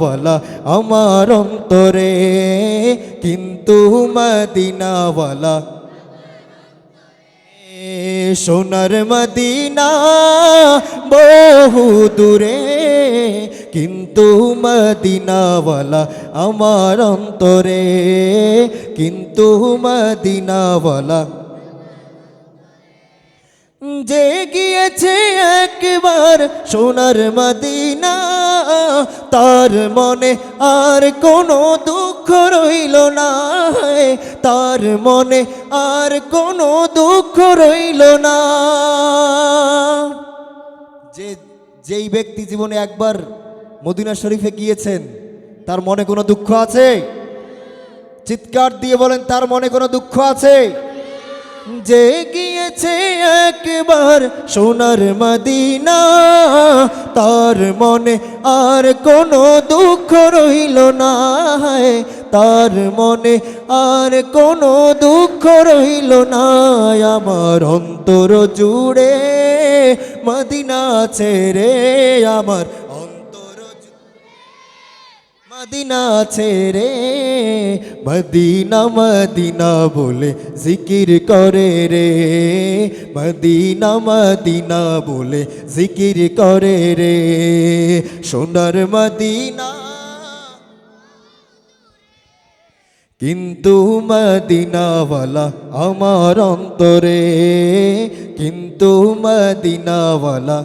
ওয়ালা আমার অন্তরে, কিন্তু মদিনাওয়ালা সোনার মদিনা বহু দূরে, কিন্তু মদিনাওয়ালা আমার অন্তরে, কিন্তু মদিনাওয়ালা যে গিয়েছে একবার সোনার মদিনা তার মনে আর কোনো দুঃখ রইল না। তার মনে আর কোনো দুঃখ রইল না। যে, যেই ব্যক্তি জীবনে একবার মদিনা শরীফে গিয়েছেন, তার মনে কোনো দুঃখ আছে? চিৎকার দিয়ে বলেন, তার মনে কোনো দুঃখ আছে? যে গিয়েছে একবার সোনার মদিনা। তার মনে আর কোনো দুঃখ রইল না। তার মনে আর কোনো দুঃখ রইল না। আমার অন্তর জুড়ে মদিনা ছেড়ে আমার মদিনা ছেড়ে মদিনা মদিনা বলে জিকির করে রে। মদিনা মদিনা বলে জিকির করে রে। সোনার মদিনা। কিন্তু মদিনাওয়ালা আমার অন্তরে। কিন্তু মদিনাওয়ালা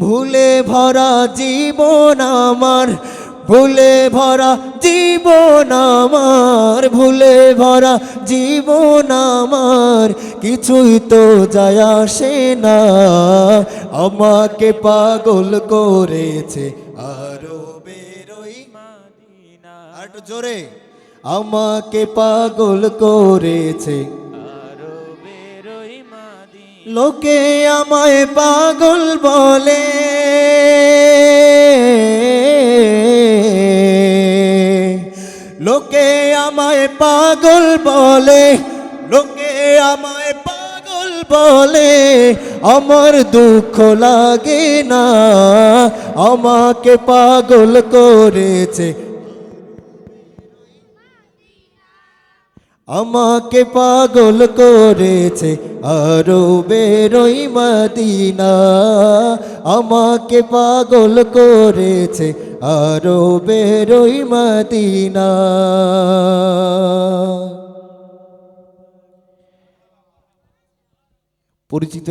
ভুলে ভরা জীবন আমার, ভুলে ভরা জীবন আমার, ভুলে ভরা জীবন আমার, কিছুই তো যায় আসে না। আমাকে পাগল করেছে আরও বেরোই আর জোরে, আমাকে পাগল করেছে লোকে আমায় পাগল বলে। লোকে আমায় পাগল বলে, লোকে আমায় পাগল বলে। আমার দুঃখ লাগে না, আমাকে পাগল করেছে আমাকে পাগল করেছে আরও বেরোই মদিনা। আমাকে পাগল করেছে আরও বেরোই মদিনা। পরিচিত